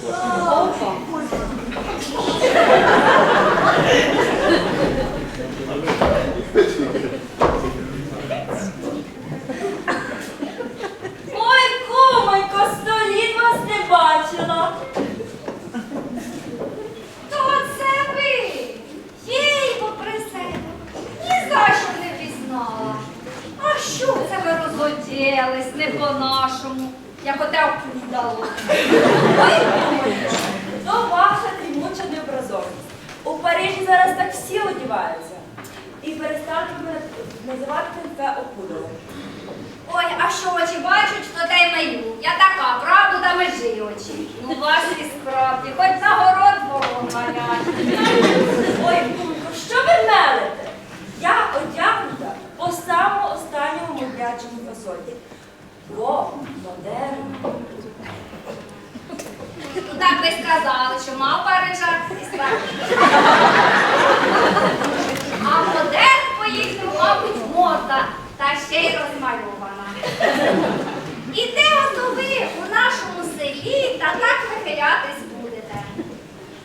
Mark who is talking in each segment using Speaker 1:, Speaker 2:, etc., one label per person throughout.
Speaker 1: Ой,
Speaker 2: кумонько, сто вас не бачила.
Speaker 1: То це ви, їй поприсе, ні за не пізнала. А що це ви не по-нашому? Я котелку віддала. Ой, думаєш,
Speaker 2: то ваша дрімуча необразованість. У Парижі зараз так всі одіваються. І перестали називати тебе опудовим.
Speaker 1: Ой, а що очі бачать, то те й маю. Я така, правду та межі очі. Ну, ваші справді, хоч за город ворон.
Speaker 2: О, модерн.
Speaker 1: Ну так ви сказали, що мав справді. А модерн поїхав, мабуть, морда. та ще й розмальована. І де ото ви у нашому селі та так вихилятись будете?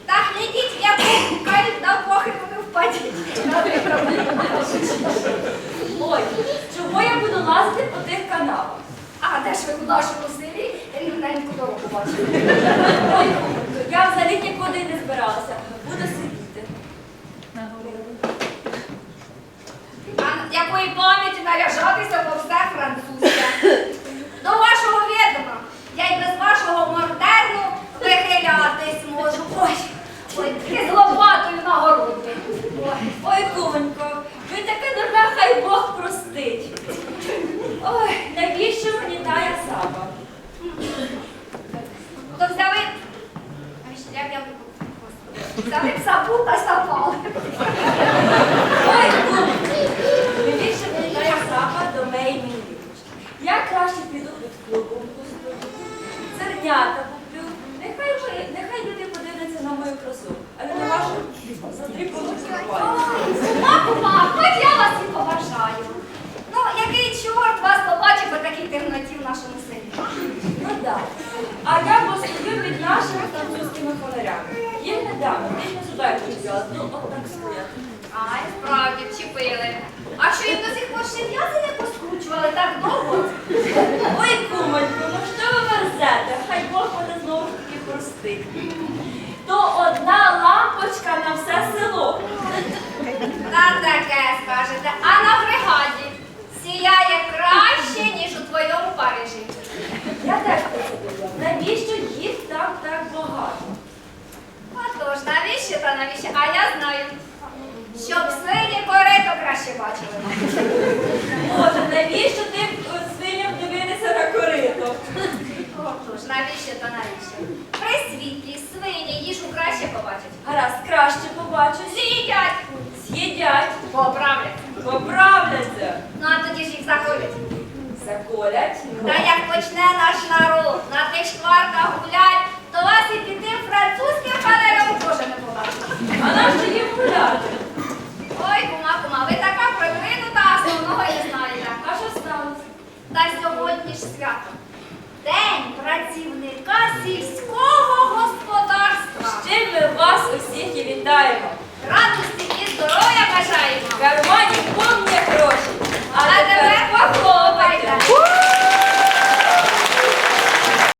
Speaker 1: Та глядіть, в яку кайф на похибку ви впадіть.
Speaker 2: Ой, чого я буду лазити по тих каналах?
Speaker 1: А де ж ви у нашому селі кумко,
Speaker 2: я взагалі нікуди не збиралася. Буду сидіти.
Speaker 1: А якої пам'яті наряжатися во все французьке? До вашого відома, я й без вашого мордерну вихилятись можу. Ой, ой, і з лопатою на городі. Ой,
Speaker 2: Ой, кумонько, ви таке дурне, хай Бог простить. Ой, навіщо мені тая саба?
Speaker 1: то взяли. Ай, ще як я Б сапу та кумонько,
Speaker 2: навіщо мені тая саба до моєї мілічки? Я краще піду під клубом пустую, зернята куплю. Нехай, ви- нехай люди подивляться на мою красу, а не на вашу задріпану купальню. Кума,
Speaker 1: кума, хоч я вас і поважаю. Ну, який чорт вас побачив у такій темноті в нашому селі?
Speaker 2: Ну так. А я постою під нашими французькими фонарями. Їх не дам, ти ж не сюди їх взяла, ну от так стоять.
Speaker 1: Ай, справді вчепили. А що їм до сих пор ще м'язи не поскручували так довго?
Speaker 2: Ой, кумонько, ну що ви мерзете? Хай Бог мене знову ж таки простить. То одна лампочка на все село.
Speaker 1: Та таке скажете. А на бригаді сіяє краще, ніж у твоєму Парижі.
Speaker 2: Я теж про це думала. Навіщо їх там так багато?
Speaker 1: Отож, навіщо та навіщо? А я знаю, щоб свині корито краще бачили.
Speaker 2: Боже, навіщо ти е, свиням дивитися на корито?
Speaker 1: Отож, навіщо та навіщо? При світлі свині їжу краще побачать.
Speaker 2: Гаразд, краще побачу.
Speaker 1: З'їдять,
Speaker 2: З'їдять,
Speaker 1: поправлять.
Speaker 2: поправляться,
Speaker 1: Ну а тоді ж їх заколять.
Speaker 2: заколять. Та
Speaker 1: як почне наш народ на тих шкварках гулять, сільського господарства. З
Speaker 2: чим ми вас усіх і вітаємо.
Speaker 1: Радості і здоров'я бажаємо.